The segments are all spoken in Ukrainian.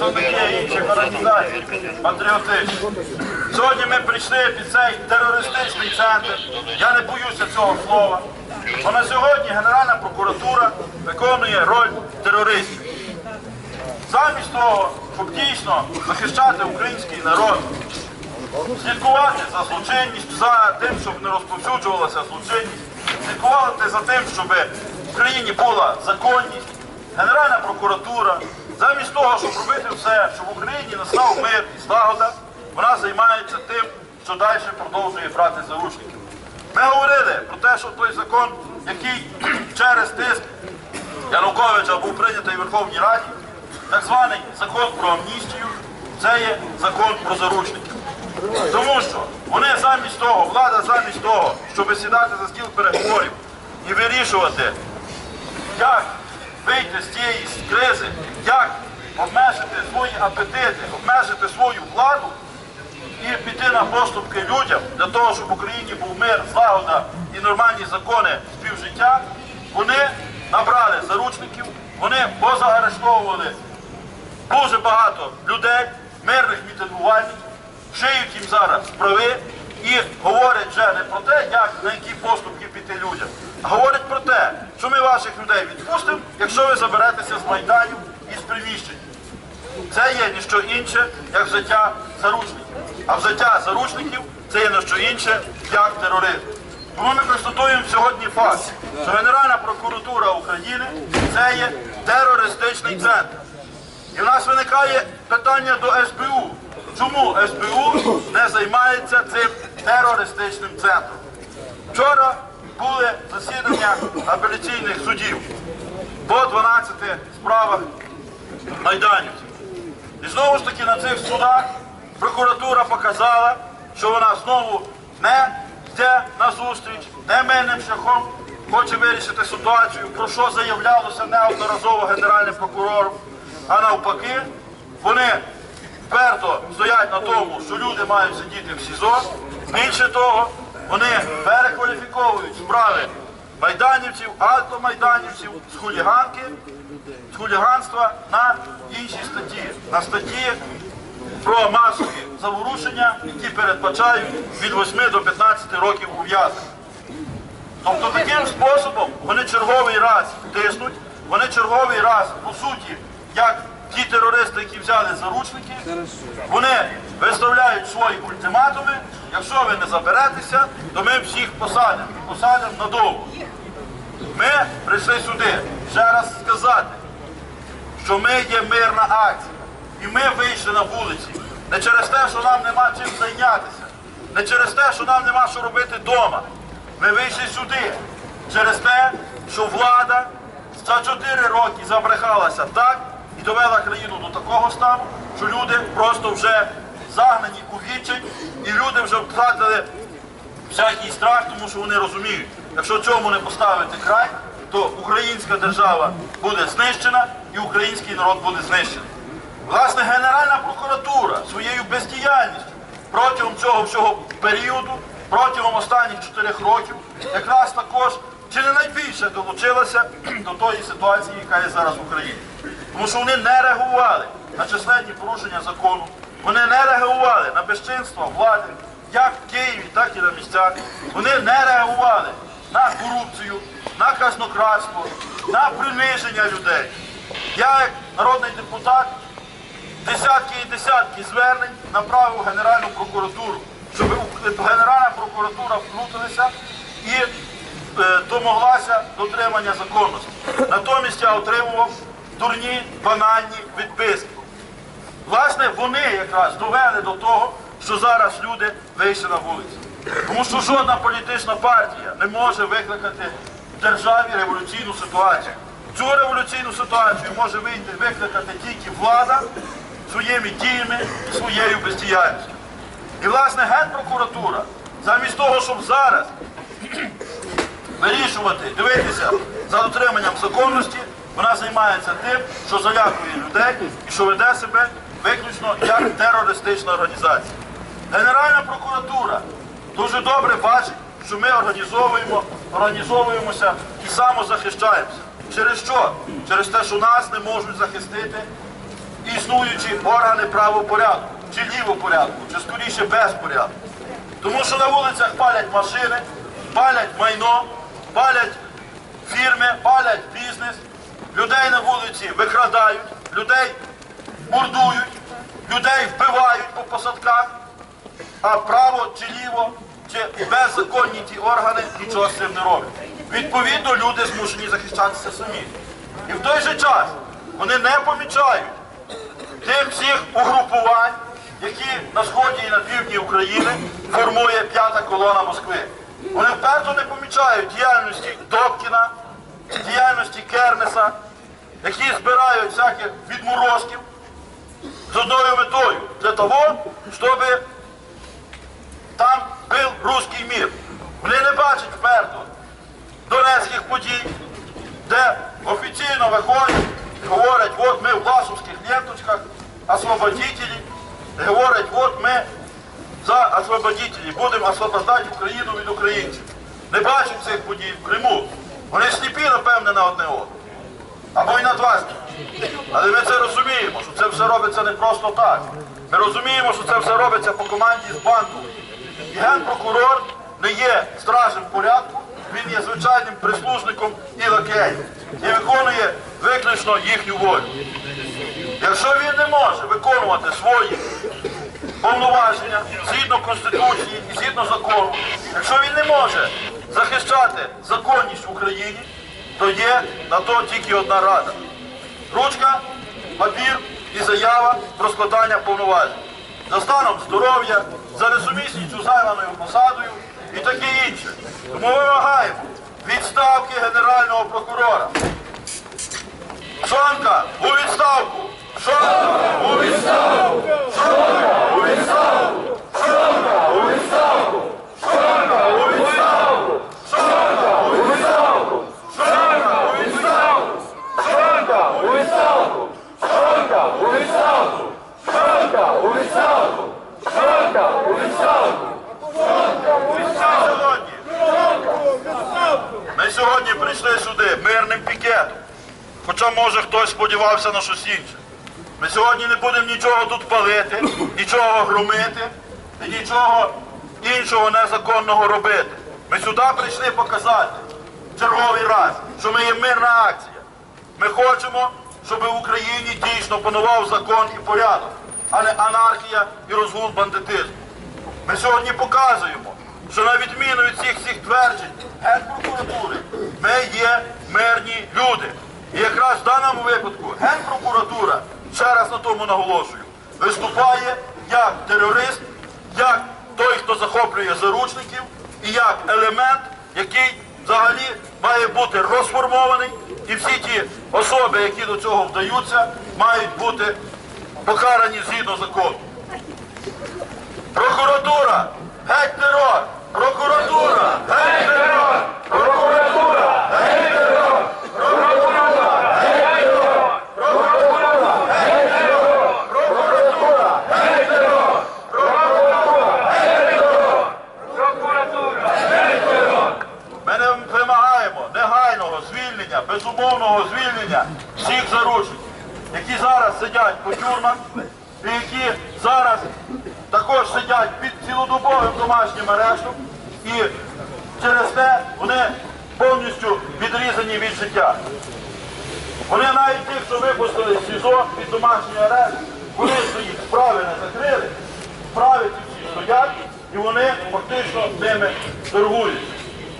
представники інших організацій патріотичних. Сьогодні ми прийшли під цей терористичний центр. Я не боюся цього слова. Бо на сьогодні Генеральна прокуратура виконує роль терористів. Замість того, щоб дійсно захищати український народ, слідкувати за злочинністю, за тим, щоб не розповсюджувалася злочинність, слідкувати за тим, щоб в країні була законність, Генеральна прокуратура, замість того, щоб робити все, щоб в Україні настав мир і злагода, вона займається тим, що далі продовжує брати заручників. Ми говорили про те, що той закон, який через тиск Януковича був прийнятий в Верховній Раді, так званий закон про амністію, це є закон про заручників. Тому що вони замість того, влада замість того, щоб сідати за стіл переговорів і вирішувати, як вийти з цієї кризи, як обмежити свої апетити, обмежити свою владу і піти на поступки людям для того, щоб в Україні був мир, злагода і нормальні закони співжиття, вони набрали заручників, вони позаарештовували дуже багато людей, мирних мітингувальників, шиють їм зараз справи і говорять вже не про те, як на які поступки піти людям, а говорять про те, що ми ваших людей відпустимо, якщо ви заберетеся з майданів і з приміщень. Це є ніщо інше, як взяття заручників. А взяття заручників це є не що інше, як тероризм. Тому ми констатуємо сьогодні факт, що Генеральна прокуратура України це є терористичний центр. І в нас виникає питання до СБУ. Чому СБУ не займається цим терористичним центром? Вчора були засідання апеляційних судів по 12 справах майданівців. І знову ж таки на цих судах прокуратура показала, що вона знову не йде на зустріч, не мирним шляхом хоче вирішити ситуацію, про що заявлялося неодноразово генеральним прокурором. А навпаки, вони вперто стоять на тому, що люди мають сидіти в СІЗО. Більше того, вони перекваліфіковують справи майданівців, альтомайданівців з хуліганки, з хуліганства на інші статті, на статті про масові заворушення, які передбачають від 8 до 15 років ув'язнення. Тобто таким способом вони черговий раз тиснуть, вони черговий раз, по суті, як ті терористи, які взяли заручники, вони виставляють свої ультиматуми. Якщо ви не заберетеся, то ми всіх посадимо і посадимо надовго. Ми прийшли сюди ще раз сказати, що ми є мирна акція. І ми вийшли на вулиці не через те, що нам нема чим зайнятися, не через те, що нам нема що робити вдома. Ми вийшли сюди через те, що влада за 4 роки забрехалася так і довела країну до такого стану, що люди просто вже загнані у відчай, і люди вже втратили всякий страх, тому що вони розуміють, якщо цьому не поставити край, то українська держава буде знищена і український народ буде знищений. Власне, Генеральна прокуратура своєю бездіяльністю протягом цього всього періоду, протягом останніх чотирьох років, якраз також чи не найбільше долучилася до тої ситуації, яка є зараз в Україні. Тому що вони не реагували на численні порушення закону, вони не реагували на безчинство влади, як в Києві, так і на місцях. Вони не реагували на корупцію, на казнократство, на приниження людей. Я, як народний депутат, десятки і десятки звернень направив Генеральну прокуратуру, щоб Генеральна прокуратура втрутилася і е, домоглася дотримання законності. Натомість я отримував дурні, банальні відписки. Власне, вони якраз довели до того, що зараз люди вийшли на вулиці. Тому що жодна політична партія не може викликати в державі революційну ситуацію. Цю революційну ситуацію може викликати тільки влада своїми діями і своєю бездіяльністю. І, власне, Генпрокуратура, замість того, щоб зараз вирішувати, дивитися за дотриманням законності, вона займається тим, що залякує людей і що веде себе виключно як терористична організація. Генеральна прокуратура дуже добре бачить, що ми організовуємо, організовуємося і самозахищаємося. Через що? Через те, що нас не можуть захистити існуючі органи правопорядку, чи лівопорядку, чи скоріше безпорядку. Тому що на вулицях палять машини, палять майно, палять фірми, палять бізнес, людей на вулиці викрадають, людей мордують, людей вбивають по посадках, а право чи ліво, чи беззаконні ті органи нічого з цим не роблять. Відповідно, люди змушені захищатися самі. І в той же час вони не помічають тих всіх угрупувань, які на сході і на півдні України формує п'ята колона Москви. Вони вперто не помічають діяльності Добкіна, діяльності Кернеса, які збирають всяких відморозків з одною метою для того, щоб там був русський мір. Вони не бачать вперто донецьких подій, де офіційно виходять і говорять, от ми в Власовських ленточках, і говорять, от ми за освободителі, будемо освобождати Україну від українців. Не бачать цих подій в Криму. Вони сліпі, напевне, на одне око. Або й на два. Але ми це розуміємо, що це все робиться не просто так. Ми розуміємо, що це все робиться по команді з банку. І генпрокурор не є стражем порядку, він є звичайним прислужником і лакеєм. І виконує виключно їхню волю. Якщо він не може виконувати свої повноваження згідно Конституції і згідно закону, якщо він не може захищати законність в Україні, то є на то тільки одна рада. Ручка, папір і заява про складання повноважень. За станом здоров'я, за несумісністю займаною посадою і таке інше. Тому вимагаємо відставки Генерального прокурора. Шонка Хоча, може, хтось сподівався на щось інше. Ми сьогодні не будемо нічого тут палити, нічого громити і нічого іншого незаконного робити. Ми сюди прийшли показати в черговий раз, що ми є мирна акція. Ми хочемо, щоб в Україні дійсно панував закон і порядок, а не анархія і розгул бандитизму. Ми сьогодні показуємо, що на відміну від всіх цих тверджень Генпрокуратури, ми є мирні люди. І якраз в даному випадку Генпрокуратура, ще раз на тому наголошую, виступає як терорист, як той, хто захоплює заручників, і як елемент, який взагалі має бути розформований, і всі ті особи, які до цього вдаються, мають бути покарані згідно закону. Прокуратура! Геть терор! Прокуратура! Геть терор! Прокуратура! Геть терор! Прокуратура! Геть терор! Прокуратура! Геть терор! Прокуратура! Геть терор! Прокуратура! Геть терор! Ми не вимагаємо негайного звільнення, безумовного звільнення всіх заручників, які зараз і які зараз також сидять під цілодобовим домашнім арештом і через те вони повністю відрізані від життя. Вони навіть ті, хто випустили з СІЗО під домашній арешт, вони своїх справи не закрили, справи ці всі стоять і вони фактично ними торгують.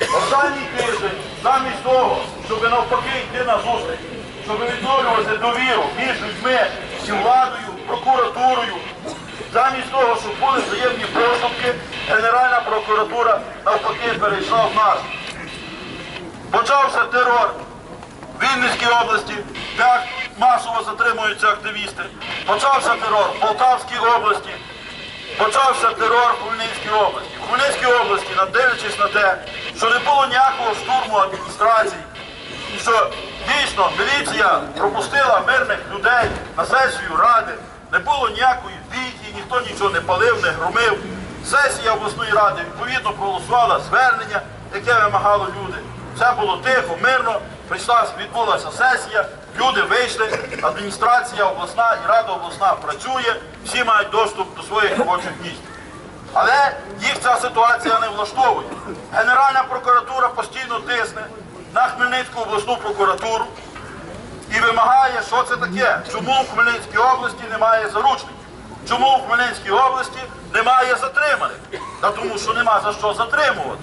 Останній тиждень, замість того, щоб навпаки йти на зустріч, щоб відновлювати довіру між людьми і владою, прокуратурою, замість того, щоб були взаємні поступки, Генеральна прокуратура навпаки перейшла в нас. Почався терор в Вінницькій області, де масово затримуються активісти. Почався терор в Полтавській області. Почався терор в Хмельницькій області. В Хмельницькій області, надивлячись на те, що не було ніякого штурму адміністрації, і що дійсно міліція пропустила мирних людей на сесію ради, не було ніякої бійки, ніхто нічого не палив, не громив. Сесія обласної ради відповідно проголосувала звернення, яке вимагало люди. Все було тихо, мирно, прийшла, відбулася сесія, люди вийшли, адміністрація обласна і рада обласна працює, всі мають доступ до своїх робочих місць. Але їх ця ситуація не влаштовує. Генеральна прокуратура постійно тисне на Хмельницьку обласну прокуратуру що це таке. Чому в Хмельницькій області немає заручників? Чому в Хмельницькій області немає затриманих? Та тому, що нема за що затримувати.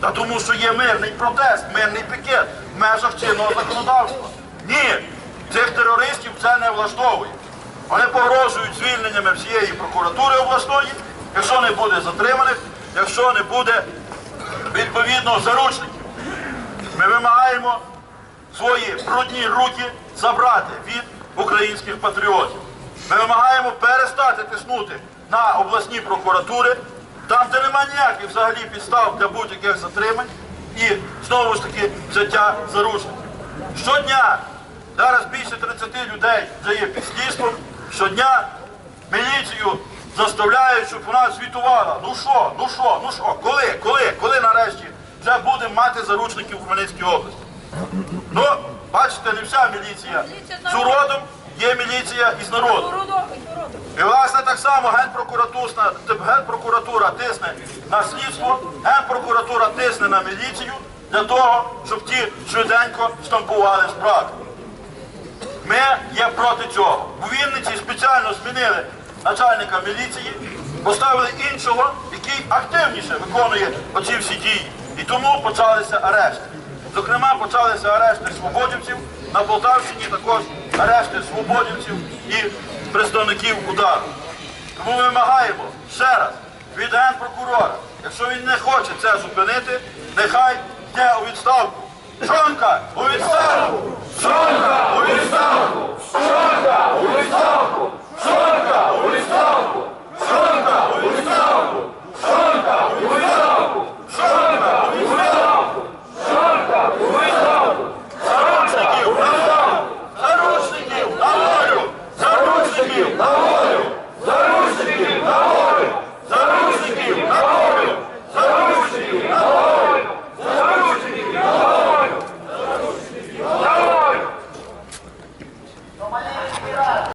Та тому, що є мирний протест, мирний пікет в межах чинного законодавства. Ні, цих терористів це не влаштовує. Вони погрожують звільненнями всієї прокуратури обласної, якщо не буде затриманих, якщо не буде відповідно заручників. Ми вимагаємо свої брудні руки забрати від українських патріотів. Ми вимагаємо перестати тиснути на обласні прокуратури, там, де немає ніяких взагалі підстав для будь-яких затримань і знову ж таки взяття заручників. Щодня, зараз більше 30 людей вже є під слідством, щодня міліцію заставляють, щоб вона звітувала. Ну що, ну що, ну що, коли, коли, коли нарешті вже будемо мати заручників у Хмельницькій області? Ну, бачите, не вся міліція з уродом, є міліція із народом. І власне так само Генпрокуратура, Генпрокуратура тисне на слідство, Генпрокуратура тисне на міліцію для того, щоб ті швиденько штампували справи. Ми є проти цього. У Вінниці спеціально змінили начальника міліції, поставили іншого, який активніше виконує оці всі дії. І тому почалися арешти. Зокрема, почалися арешти свободівців, на Полтавщині також арешти свободівців і представників удару. Тому вимагаємо ще раз від генпрокурора, якщо він не хоче це зупинити, нехай йде у відставку. Шонка у відставку! Шонка у відставку! Шонка у відставку! Шонка у відставку! Шонка у відставку! Шонка у відставку!